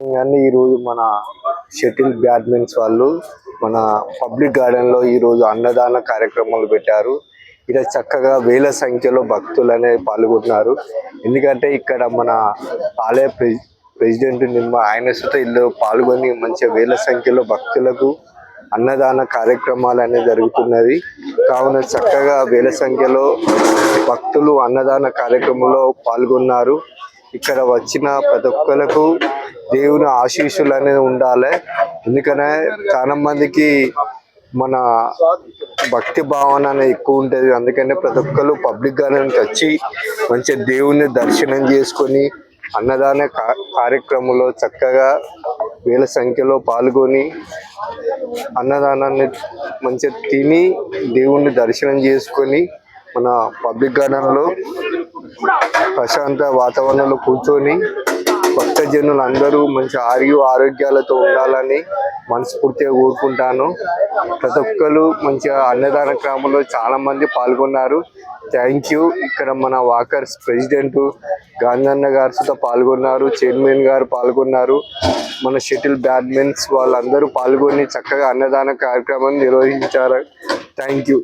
అన్ని ఈరోజు మన షటిల్ బ్యాడ్మింట్స్ వాళ్ళు మన పబ్లిక్ గార్డెన్లో ఈరోజు అన్నదాన కార్యక్రమాలు పెట్టారు. ఇక్కడ చక్కగా వేల సంఖ్యలో భక్తులు అనేది పాల్గొంటున్నారు ఎందుకంటే ఇక్కడ మన ఆలయ ప్రెసిడెంట్ నిమ్మ ఆయన సుత ఇల్లు పాల్గొని మంచిగా వేల సంఖ్యలో భక్తులకు అన్నదాన కార్యక్రమాలు అనేది జరుగుతున్నది. కావున చక్కగా వేల సంఖ్యలో భక్తులు అన్నదాన కార్యక్రమంలో పాల్గొన్నారు. ఇక్కడ వచ్చిన ప్రతి ఒక్కరికి దేవుని ఆశీస్సులు అనేది ఉండాలి. ఎందుకనే చాలా మందికి మన భక్తి భావన అనేది ఎక్కువ ఉంటుంది. అందుకనే ప్రతి ఒక్కరు పబ్లిక్ గార్డెన్కి వచ్చి మంచిగా దేవుని దర్శనం చేసుకొని అన్నదాన కార్యక్రమంలో చక్కగా వేల సంఖ్యలో పాల్గొని అన్నదానాన్ని మంచిగా తిని దేవుణ్ణి దర్శనం చేసుకొని మన పబ్లిక్ గార్డెన్లో ప్రశాంత వాతావరణంలో కూర్చొని భక్తజనులు అందరూ మంచి ఆరోగ్య ఆరోగ్యాలతో ఉండాలని మనస్ఫూర్తిగా కోరుకుంటాను. ప్రతి ఒక్కరు మంచిగా అన్నదాన క్రమంలో చాలా మంది పాల్గొన్నారు. థ్యాంక్ యూ ఇక్కడ మన వాకర్స్ ప్రెసిడెంట్ గాంధన్న గారితో పాల్గొన్నారు. చైర్మన్ గారు పాల్గొన్నారు. మన షటిల్ బ్యాడ్మిన్స్ వాళ్ళందరూ పాల్గొని చక్కగా అన్నదాన కార్యక్రమం నిర్వహించారు. Thank you